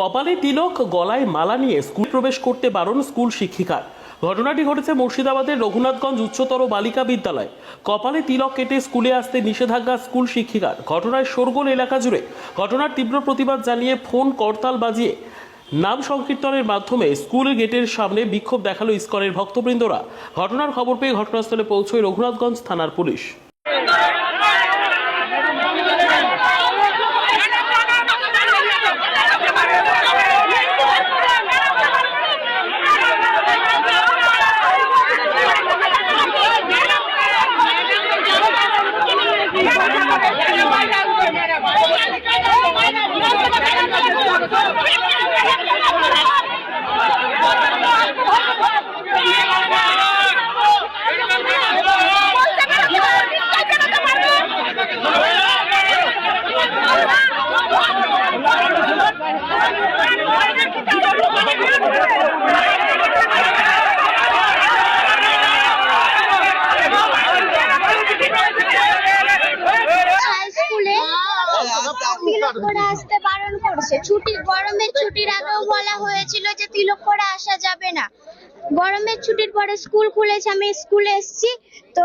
কপালে তিলক, গলায় মালা নিয়ে স্কুল প্রবেশ করতে বারণ স্কুল শিক্ষিকার। ঘটনাটি ঘটেছে মুর্শিদাবাদের রঘুনাথগঞ্জ উচ্চতর বালিকা বিদ্যালয়। কপালে তিলক কেটে স্কুলে আসতে নিষেধাজ্ঞা স্কুল শিক্ষিকার। ঘটনায় শোরগোল এলাকা জুড়ে ঘটনার তীব্র প্রতিবাদ জানিয়ে ফোন করতাল বাজিয়ে নাম সংকীর্তনের মাধ্যমে স্কুল গেটের সামনে বিক্ষোভ দেখাল ইস্কনের ভক্তবৃন্দরা। ঘটনার খবর পেয়ে ঘটনাস্থলে পৌঁছয় রঘুনাথগঞ্জ থানার পুলিশ। হাই তিলক করে আসতে বারণ করছে। ছুটি গরমের ছুটির আগেও বলা হয়েছিল যে তিলক করে আসা যাবে না। গরমের ছুটির পরে স্কুল খুলেছে, আমি স্কুলে এসেছি, তো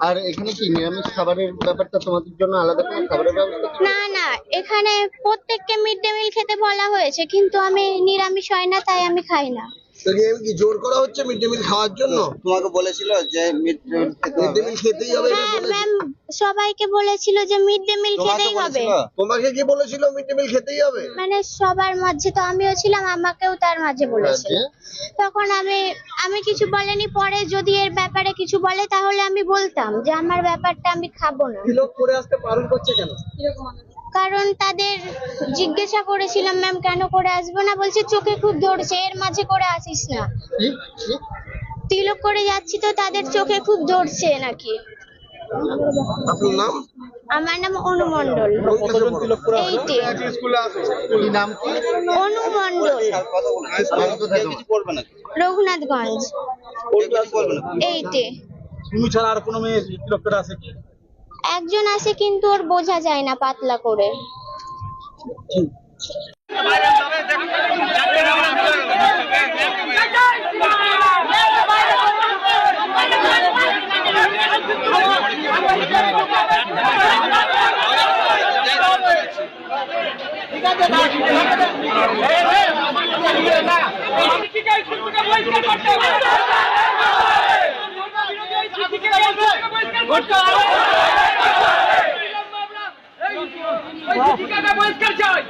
আর এখানে কি নিরামিষ খাবারের ব্যাপারটা তোমাদের জন্য আলাদা করে খাবারের ব্যবস্থা? না না, এখানে প্রত্যেককে মিড ডে মিল খেতে বলা হয়েছে, কিন্তু আমি নিরামিষ হয় না, তাই আমি খাই না তোকে কি জোর করা হচ্ছে মিড ডে মিল খাওয়ার জন্য? তোমাকে বলেছিল যে মিড মিড ডে মিল খেতেই হবে এটা বলেছিল? সবাইকে বলেছিল যে মিড ডে মিল খেতেই হবে। তোমাকে কি বলেছিল মিড ডে মিল খেতেই হবে? মানে সবার মাঝে তো আমিও ছিলাম আমাকেও তার মাঝে বলেছিল। তখন আমি আমি কিছু বলেনি পরে যদি এর ব্যাপারে কিছু বলে তাহলে আমি বলতাম যে আমার ব্যাপারটা আমি খাব না। তিলক করে আসতে বারণ করছে কেন? কারণ তাদের জিজ্ঞাসা করেছিলাম ম্যাম কেন করে আসব না? বলছে চোখে খুব ধরছে এর মাঝে করে আসিস না? তিলক করে যাচ্ছি তো তাদের চোখে খুব ধরছে নাকি। আপনার নাম? আমার নাম কোথায় তোমার? রঘুনাথগঞ্জ। এইটে তুমি ছাড়া আর কোনো মেয়ে তিলক করে আসে কি? একজন আসে কিন্তু ওর বোঝা যায় না পাতলা করে। বহিষ্কার চাই